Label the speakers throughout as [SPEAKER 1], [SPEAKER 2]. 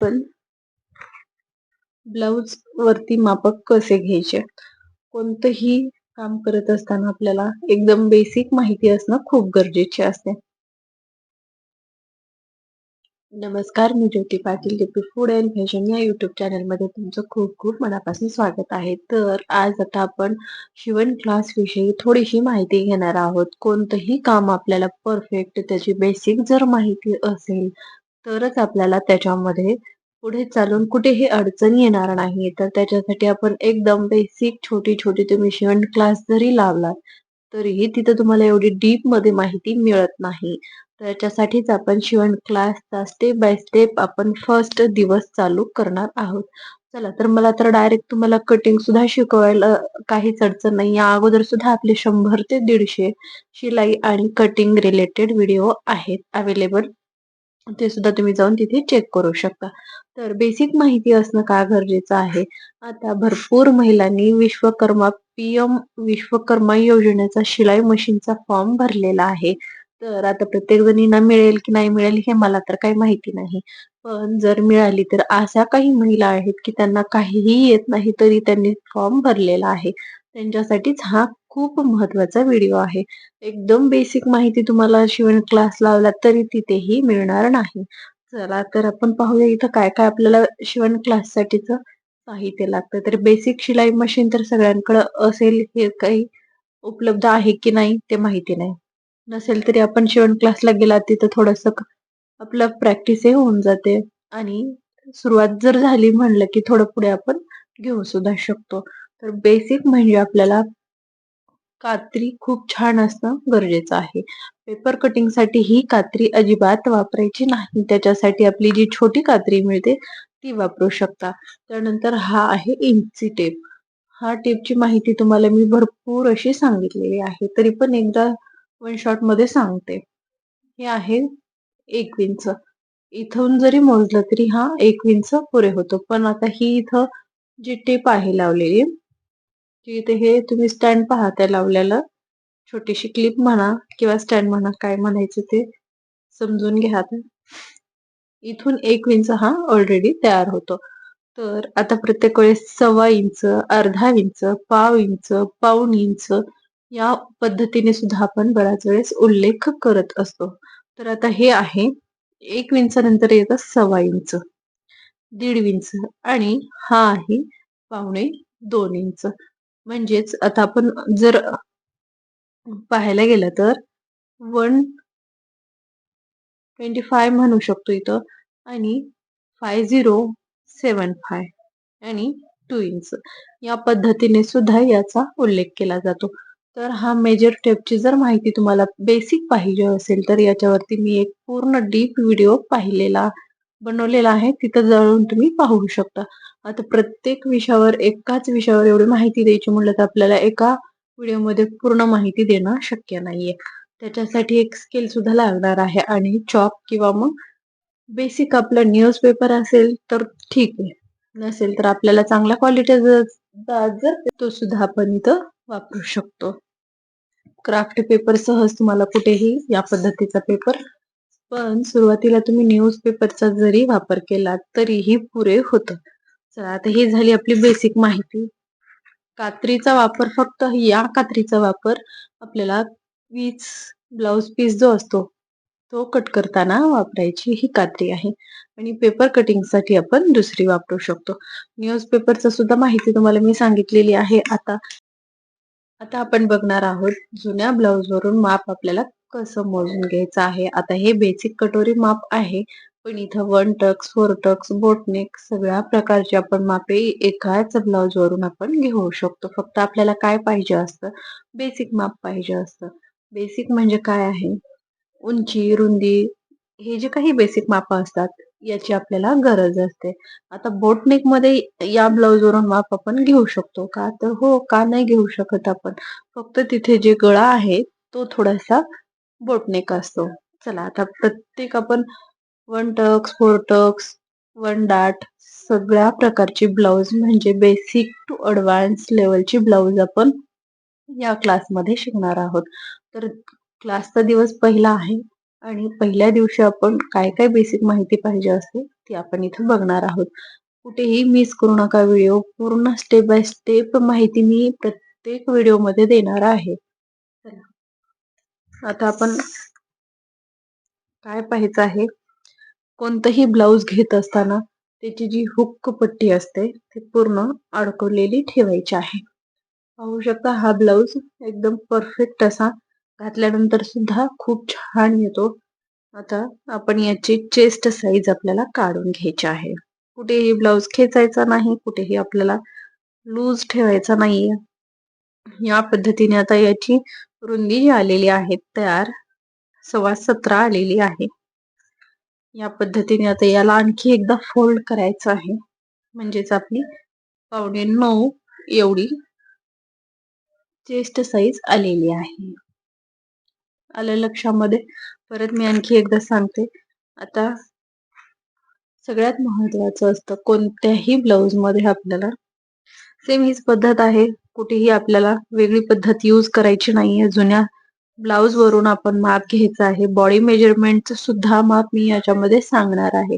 [SPEAKER 1] पण ब्लाऊज वरती मापक कसे घ्यायचे? कोणतंही काम करत असताना आपल्याला एकदम बेसिक माहिती असणं खूप गरजेचे असते. नमस्कार मी Jyoti Patil Lipi food and fashion या युट्यूब चॅनलमध्ये तुमचं खूप खूप मनापासून स्वागत आहे. तर आज आता आपण शिवण क्लास विषयी थोडीशी माहिती घेणार आहोत. कोणतंही काम आपल्याला परफेक्ट त्याची बेसिक जर माहिती असेल तरच आपल्याला त्याच्यामध्ये पुढे चालून कुठेही अडचण येणार नाही. तर त्याच्यासाठी आपण एकदम बेसिक छोटी छोटी तुम्ही शिवण क्लास जरी लावलात तरीही तिथं तुम्हाला एवढी डीपमध्ये माहिती मिळत नाही. त्याच्यासाठीच आपण शिवण क्लासचा स्टेप बाय स्टेप आपण फर्स्ट दिवस चालू करणार आहोत. चला तर मला तर डायरेक्ट तुम्हाला कटिंग सुद्धा शिकवायला काहीच अडचण नाही. या अगोदर सुद्धा आपले शंभर ते दीडशे शिलाई आणि कटिंग रिलेटेड व्हिडिओ आहेत अवेलेबल ते सुद्धा तुम्ही जाऊन तिथे चेक करू शकता. तर बेसिक माहिती असणं का गरजेचं आहे? आता भरपूर महिलांनी विश्वकर्मा पीएम विश्वकर्मा योजनेचा शिलाई मशीनचा फॉर्म भरलेला आहे. तर आता प्रत्येक जणींना मिळेल की नाही मिळेल हे मला तर काही माहिती नाही. पण जर मिळाली तर अशा काही महिला आहेत की त्यांना काहीही येत नाही तरी त्यांनी फॉर्म भरलेला आहे. त्यांच्यासाठीच हा खूप महत्त्वाचा व्हिडिओ आहे. एकदम बेसिक माहिती तुम्हाला शिवण क्लास लावला तरी तिथेही मिळणार नाही. चला तर आपण पाहूया इथं काय काय आपल्याला शिवण क्लास साठीच साहित्य लागतं. तर बेसिक शिलाई मशीन तर सगळ्यांकडे असेल हे काही उपलब्ध आहे की नाही ते माहिती नाही. नसेल तरी आपण शिवण क्लासला गेला तिथं थोडस आपलं प्रॅक्टिसही होऊन जाते. आणि सुरुवात जर झाली म्हणलं की थोडं पुढे आपण घेऊ सुद्धा शकतो. तर बेसिक म्हणजे आपल्याला कात्री खूप छान असणं गरजेचं आहे. पेपर कटिंगसाठी ही कात्री अजिबात वापरायची नाही. त्याच्यासाठी आपली जी छोटी कात्री मिळते ती वापरू शकता. त्यानंतर हा आहे इंची टेप. हा टेपची माहिती तुम्हाला मी भरपूर अशी सांगितलेली आहे. तरी पण एकदा वन शॉटमध्ये सांगते. हे आहे एक विंच इथून जरी मोजलं तरी हा एक विंच पुरे होतो. पण आता ही इथं जी टेप आहे लावलेली इथे हे तुम्ही स्टँड पहा त्या लावलेलं. छोटीशी क्लिप म्हणा किंवा स्टँड म्हणा काय म्हणायचं ते समजून घ्या इथून एक इंच हा ऑलरेडी तयार होतो. तर आता प्रत्येक वेळेस सव्वा इंच अर्धा इंच पाव इंच पाऊन इंच या पद्धतीने सुद्धा आपण बऱ्याच वेळेस उल्लेख करत असतो. तर आता हे आहे एक विंच नंतर येतं सव्वा इंच दीड इंच आणि हा आहे पावणे दोन इंच म्हणजेच आता आपण जर पाहायला गेलं तर वन ट्वेंटी फाय म्हणू शकतो इथं आणि फाय झिरो सेवन फाय आणि टू इंच. या पद्धतीने सुद्धा याचा उल्लेख केला जातो. तर हा मेजर टेपची जर माहिती तुम्हाला बेसिक पाहिजे असेल तर याच्यावरती मी एक पूर्ण डीप व्हिडिओ पाहिलेला बनवलेला आहे तिथं जाऊन तुम्ही पाहू शकता. आता प्रत्येक विषयावर एकाच विषयावर एवढी माहिती द्यायची म्हणलं तर आपल्याला एका व्हिडिओमध्ये पूर्ण माहिती देणं शक्य नाहीये. त्याच्यासाठी एक स्किल सुद्धा लागणार आहे आणि चॉक किंवा मग बेसिक आपला न्यूजपेपर असेल तर ठीक आहे. नसेल तर आपल्याला चांगल्या क्वालिटीचा जर तो सुद्धा आपण इथं वापरू शकतो. क्राफ्ट पेपर सहज तुम्हाला कुठेही या पद्धतीचा पेपर पण सुरुवातीला तुम्ही न्यूज पेपरचा जरी वापर केला तरीही पुरे होत. चला आता ही झाली आपली बेसिक माहिती. कात्रीचा वापर फक्त या कात्रीचा वापर आपल्याला वीज ब्लाउज पीस जो असतो तो कट करताना वापरायची ही कात्री आहे. आणि पेपर कटिंगसाठी आपण दुसरी वापरू शकतो. न्यूज पेपरचा सुद्धा माहिती तुम्हाला मी सांगितलेली आहे. आता आता आपण बघणार आहोत जुन्या ब्लाउज वरून माप आपल्याला कसं मोजून घ्यायचं आहे? आता हे बेसिक कटोरी माप आहे पण इथं one tucks four tucks boatneck सगळ्या प्रकारचे आपण मापे एकाच ब्लाउज वरून आपण घेऊ शकतो. फक्त आपल्याला काय पाहिजे असतं? बेसिक माप पाहिजे असतं. बेसिक म्हणजे काय आहे? उंची रुंदी हे जे काही बेसिक माप असतात याची आपल्याला गरज असते. आता बोटनेकमध्ये या ब्लाउज वरून माप आपण घेऊ शकतो का? तर हो का नाही घेऊ शकत आपण? फक्त तिथे जे गळा आहे तो थोडासा बोटनेक असतो. चला आता प्रत्येक आपण one tucks four tucks one dot सगळ्या प्रकारची ब्लाउज म्हणजे बेसिक टू अडव्हान्स लेवलची ब्लाउज आपण या क्लासमध्ये शिकणार आहोत. तर क्लासचा दिवस पहिला आहे आणि पहिल्या दिवशी आपण काय काय बेसिक माहिती पाहिजे असते ती आपण इथं बघणार आहोत. कुठेही मिस करू नका व्हिडिओ पूर्ण स्टेप बाय स्टेप माहिती मी प्रत्येक व्हिडिओमध्ये देणार आहे. आता आपण काय पाहायचं आहे? कोणतंही ब्लाऊज घेत असताना त्याची जी हुक्क पट्टी असते ती पूर्ण अडकवलेली ठेवायची आहे. पाहू शकता हा ब्लाऊज एकदम परफेक्ट असा घातल्यानंतर सुद्धा खूप छान येतो. आता आपण याची चेस्ट साईज आपल्याला काढून घ्यायची आहे. कुठेही ब्लाऊज खेचायचा नाही कुठेही आपल्याला लूज ठेवायचा नाहीये. या पद्धतीने आता याची रुंदी जी आलेली आहे तयार सव्वा सतरा आलेली आहे. या पद्धतीने आता याला आणखी एकदा फोल्ड करायचं आहे. म्हणजेच आपली पावणे नऊ एवढी चेस्ट साईज आलेली आहे. आलं लक्षामध्ये? परत मी आणखी एकदा सांगते. आता सगळ्यात महत्वाचं असतं कोणत्याही ब्लाऊजमध्ये आपल्याला सेम हीच पद्धत आहे. कुठेही आपल्याला वेगळी पद्धत यूज करायची नाहीये. जुन्या ब्लाउज वरून आपण माप घ्यायचं आहे. बॉडी मेजरमेंटचं सुद्धा माप मी याच्यामध्ये सांगणार आहे.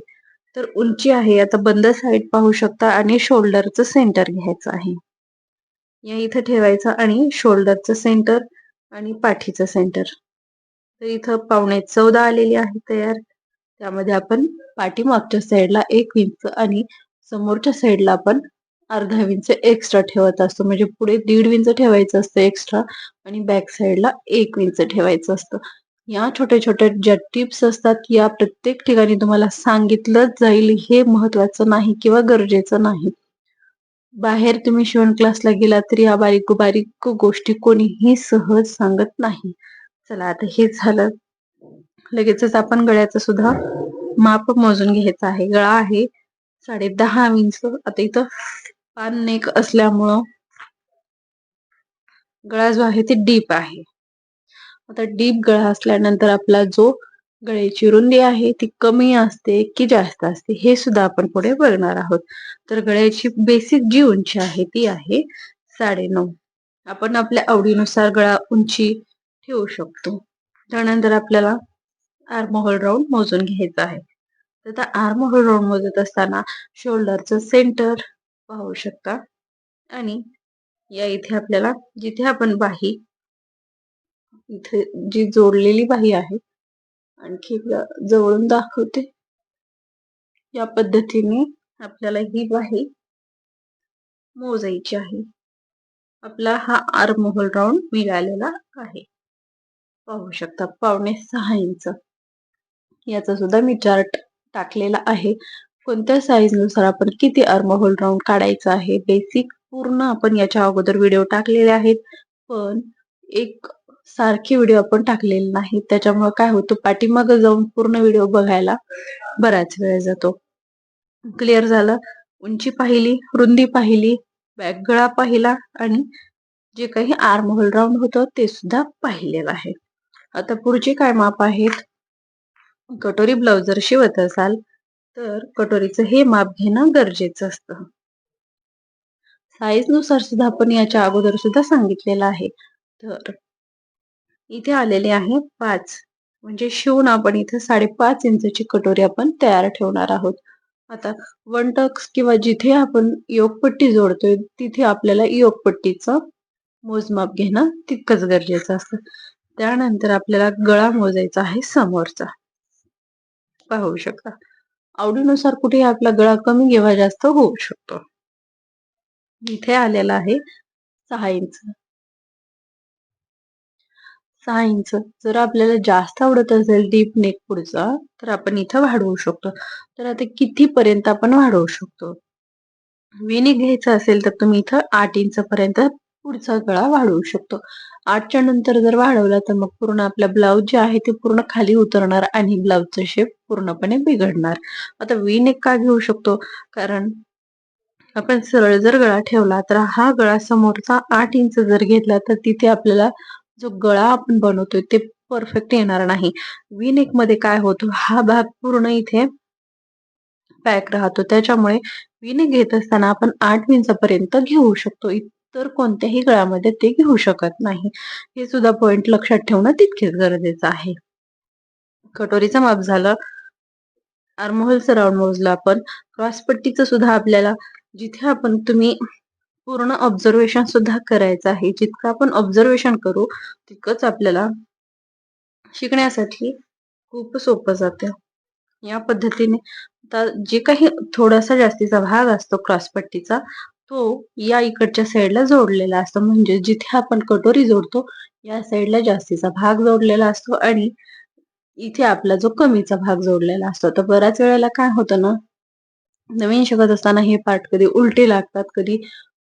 [SPEAKER 1] तर उंची आहे आता बंद साईड पाहू शकता आणि शोल्डरचं सेंटर घ्यायचं आहे. या इथं ठेवायचं आणि शोल्डरचं सेंटर आणि पाठीचं सेंटर तर इथं पावणे चौदा आलेली आहे तयार. त्यामध्ये आपण पाठीमागच्या साईडला एक इंच आणि समोरच्या साईडला आपण अर्धा विंच एक्स्ट्रा ठेवत असतो. म्हणजे पुढे दीड विंच ठेवायचं असतं एक्स्ट्रा आणि बॅक साईडला एक विंच ठेवायचं असतं. या छोट्या छोट्या ज्या टिप्स असतात या प्रत्येक ठिकाणी तुम्हाला सांगितलंच जाईल. हे महत्वाचं नाही किंवा गरजेचं नाही. बाहेर तुम्ही शिवण क्लासला गेला तरी या बारीक बारीक गोष्टी कोणीही सहज सांगत नाही. चला आता हे झालं. लगेचच आपण गळ्याचं सुद्धा माप मोजून घ्यायचं आहे. गळा आहे साडे दहा इंच आता इथं पान नेक असल्यामुळं गळा जो आहे ते डीप आहे. आता डीप गळा असल्यानंतर आपला जो गळ्याची रुंदी आहे ती कमी असते की जास्त असते हे सुद्धा आपण पुढे बघणार आहोत. तर गळ्याची बेसिक जी उंची आहे ती आहे साडे नऊ आपण आपल्या आवडीनुसार गळा उंची ठेवू शकतो. त्यानंतर आपल्याला आर्महोल राऊंड मोजून घ्यायचा आहे. तर आर्महोल राऊंड मोजत असताना शोल्डरचं सेंटर पाहू शकता. आणि या इथे आपल्याला जिथे आपण बाही इथे जी जोडलेली बाही आहे आणखी जवळून दाखवते. या पद्धतीने आपल्याला ही बाही मोजायची आहे. आपला हा आर्महोल राऊंड मिळालेला आहे. पाहू शकता पावणे सहा इंच. याचा सुद्धा मी चार्ट टाकलेला आहे. कोणत्या साईजनुसार आपण किती आर्महोल राऊंड काढायचं आहे? बेसिक पूर्ण आपण याच्या अगोदर व्हिडिओ टाकलेले आहेत. पण एक सारखे व्हिडिओ आपण टाकलेले नाही. त्याच्यामुळे काय होतं? पाठीमागे जाऊन पूर्ण व्हिडिओ बघायला बराच वेळ जातो. क्लिअर झालं? उंची पाहिली रुंदी पाहिली बॅकगळा पाहिला आणि जे काही आर्म होल राऊंड होतं ते सुद्धा पाहिलेलं आहे. आता पुढचे काय माप आहेत? कटोरी ब्लाउज जर शिवत असाल तर कटोरीचं हे माप घेणं गरजेचं असतं. साईजनुसार सुद्धा आपण याच्या अगोदर सुद्धा सांगितलेलं आहे. तर इथे आलेले आहे पाच. म्हणजे शिवून आपण इथे साडेपाच इंचची कटोरी आपण तयार ठेवणार आहोत. आता वन टक्स किंवा जिथे आपण योगपट्टी जोडतोय तिथे आपल्याला योगपट्टीचं मोजमाप घेणं तितकंच गरजेचं असतं. त्यानंतर आपल्याला गळा मोजायचा आहे समोरचा. पाहू शकता. आवडीनुसार कुठे आपला गळा कमी किंवा जास्त होऊ शकतो. इथे आलेला आहे सहा इंच. सहा इंच. जर आपल्याला जास्त आवडत असेल डीप नेक पुढचा तर आपण इथं वाढवू शकतो. तर आता किती पर्यंत आपण वाढवू शकतो? वेणी घ्यायचं असेल तर तुम्ही इथं आठ इंच पर्यंत पुढचा गळा वाढवू शकतो. आठच्या नंतर जर वाढवला तर मग पूर्ण आपला ब्लाऊज जे आहे ते पूर्ण खाली उतरणार आणि ब्लाऊजचा शेप पूर्णपणे बिघडणार. आता वी नेक का घेऊ शकतो? कारण आपण सरळ जर गळा ठेवला तर हा गळा समोरचा आठ इंच जर घेतला तर तिथे आपल्याला जो गळा आपण बनवतोय ते परफेक्ट येणार नाही. वी नेकमध्ये काय होतो? हा भाग पूर्ण इथे पॅक राहतो. त्याच्यामुळे विनेक घेत असताना आपण आठ इंचापर्यंत घेऊ शकतो. तर कोणत्याही गळ्यामध्ये ते घेऊ शकत नाही. हे सुद्धा पॉइंट लक्षात ठेवणं तितकेच गरजेचं आहे. कटोरीचं माप झालं आर्महोल सराउंड मोजला आपण क्रॉस पट्टीचं सुद्धा आपल्याला जिथे आपण तुम्ही पूर्ण ऑब्झर्वेशन सुद्धा करायचं आहे जितकं आपण ऑब्झर्वेशन करू तितकंच आपल्याला शिकण्यासाठी खूप सोपं जातं. या पद्धतीने आता जे काही थोडासा जास्तीचा भाग असतो क्रॉसपट्टीचा तो या इकडच्या साईडला जोडलेला असतो. म्हणजे जिथे आपण कटोरी जोडतो या साईडला जास्तीचा भाग जोडलेला असतो आणि इथे आपला जो कमीचा भाग जोडलेला असतो. तर बऱ्याच वेळेला काय होतं ना नवीन शिकत असताना हे पाठ कधी उलटे लागतात कधी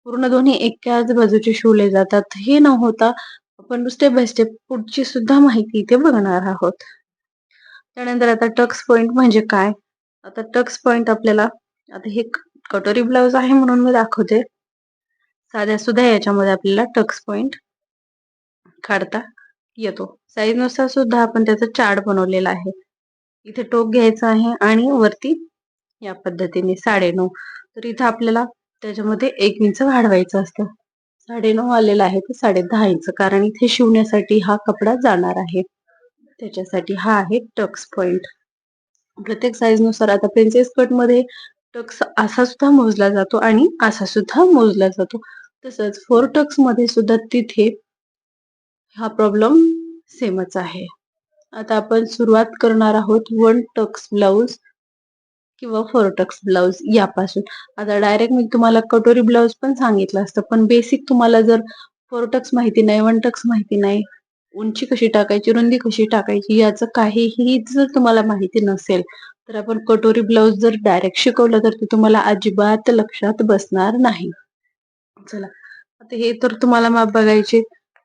[SPEAKER 1] पूर्ण दोन्ही एकाच बाजूचे शिवले जातात. हे न होता आपण स्टेप बाय स्टेप पुढची सुद्धा माहिती इथे बघणार आहोत. त्यानंतर आता टक्स पॉइंट म्हणजे काय? आता टक्स पॉइंट आपल्याला आता हे कटोरी ब्लाउज आहे म्हणून मी दाखवते. साध्या सुद्धा याच्यामध्ये आपल्याला टक्स पॉइंट काढता येतो. साईजनुसार सुद्धा आपण त्याचा चार्ट बनवलेला आहे. इथे टोक घ्यायचा आहे आणि वरती या पद्धतीने साडेनऊ तर इथं आपल्याला त्याच्यामध्ये एक इंच वाढवायचं असतं. साडेनऊ आलेला आहे तर साडे दहा इंच. कारण इथे शिवण्यासाठी हा कपडा जाणार आहे. त्याच्यासाठी हा आहे टक्स पॉइंट. प्रत्येक साईजनुसार. आता प्रिन्सेस कटमध्ये टक्स असा सुद्धा मोजला जातो आणि असा सुद्धा मोजला जातो. तसंच फोर टक्समध्ये सुद्धा तिथे हा प्रॉब्लेम सेमच आहे. आता आपण सुरुवात करणार आहोत वन टक्स ब्लाऊज किंवा फोर टक्स ब्लाऊज यापासून. आता डायरेक्ट मी तुम्हाला कटोरी ब्लाऊज पण सांगितलं असतं पण बेसिक तुम्हाला जर फोर टक्स माहिती नाही वन टक्स माहिती नाही उंची कशी टाकायची रुंदी कशी टाकायची याचं काहीही जर तुम्हाला माहिती नसेल तर आपण कटोरी ब्लाउज जर डायरेक्ट शिकवलं तर ते तुम्हाला अजिबात लक्षात बसणार नाही. चला आता हे तर तुम्हाला माप बघायचे.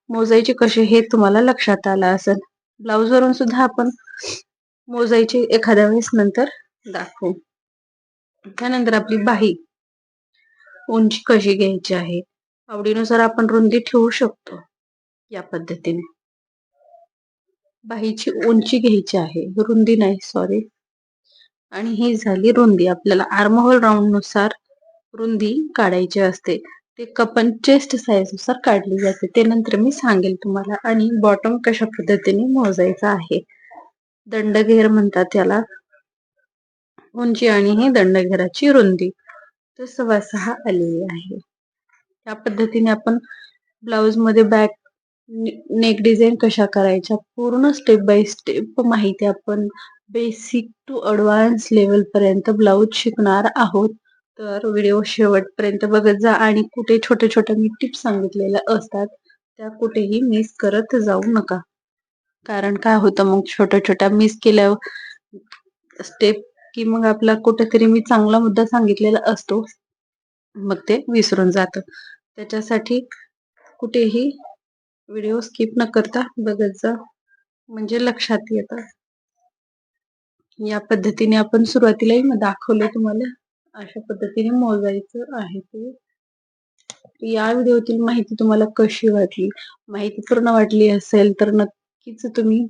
[SPEAKER 1] मोजायचे कसे हे तुम्हाला लक्षात आलं असेल. ब्लाउज वरून सुद्धा आपण मोजायचे एखाद्या वेळेस नंतर दाखवू. त्यानंतर आपली बाही. उंची कशी घ्यायची आहे? आवडीनुसार आपण रुंदी ठेवू शकतो या पद्धतीने. बाहीची उंची घ्यायची आहे. रुंदी नाही सॉरी आणि ही झाली रुंदी. आपल्याला आर्महोल राऊंडनुसार रुंदी काढायची असते. ते कपन चेस्ट साईजनुसार काढली जाते. ते नंतर मी सांगेल तुम्हाला. आणि बॉटम कशा पद्धतीने मोजायचा आहे. दंडघेर म्हणतात त्याला. उंची आणि ही दंडघेराची रुंदी. तर सव्वा सहा आलेली आहे. त्या पद्धतीने आपण ब्लाउजमध्ये बॅक नेक डिझाईन कशा करायच्या? पूर्ण स्टेप बाय स्टेप माहिती आपण बेसिक टू अडव्हान्स लेवल पर्यंत ब्लाऊज शिकणार आहोत. तर व्हिडिओ शेवटपर्यंत बघत जा आणि कुठे छोटे छोटे मी टिप्स सांगितलेल्या असतात त्या कुठेही मिस करत जाऊ नका. कारण काय होतं मग छोट्या छोट्या मिस केल्यावर स्टेप की मग आपला कुठेतरी मी चांगला मुद्दा सांगितलेला असतो मग ते विसरून जात. त्याच्यासाठी कुठेही व्हिडिओ स्किप न करता बघत जा. म्हणजे लक्षात येतं. या पद्धतीने आपण सुरुवातीलाही दाखवलं तुम्हाला. अशा पद्धतीने मोजायचं आहे ते. या व्हिडिओतील माहिती तुम्हाला कशी वाटली? माहिती पूर्ण वाटली असेल तर नक्कीच तुम्ही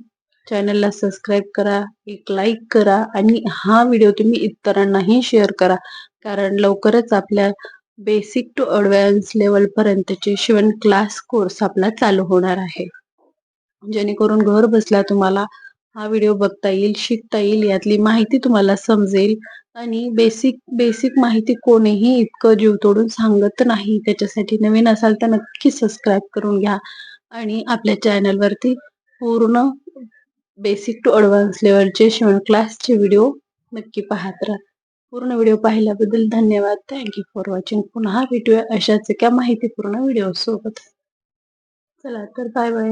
[SPEAKER 1] चॅनलला सबस्क्राईब करा एक लाईक करा आणि हा व्हिडिओ तुम्ही इतरांनाही शेअर करा. कारण लवकरच आपल्या बेसिक टू अडव्हान्स लेवल पर्यंतचे शिवण क्लास कोर्स आपला चालू होणार आहे. जेणेकरून घर बसल्या तुम्हाला हा व्हिडिओ बघता येईल शिकता येईल यातली माहिती तुम्हाला समजेल. आणि बेसिक बेसिक माहिती कोणीही इतकं जीव तोडून सांगत नाही. त्याच्यासाठी नवीन असाल तर नक्की सबस्क्राईब करून घ्या. आणि आपल्या चॅनलवरती पूर्ण बेसिक टू अडव्हान्स लेवलचे शिवण क्लासचे व्हिडिओ नक्की पाहत राहा. पूर्ण व्हिडिओ पाहिल्याबद्दल धन्यवाद. थँक्यू फॉर वॉचिंग पुन्हा भेटूया अशाच एका माहितीपूर्ण व्हिडिओ सोबत. चला तर बाय बाय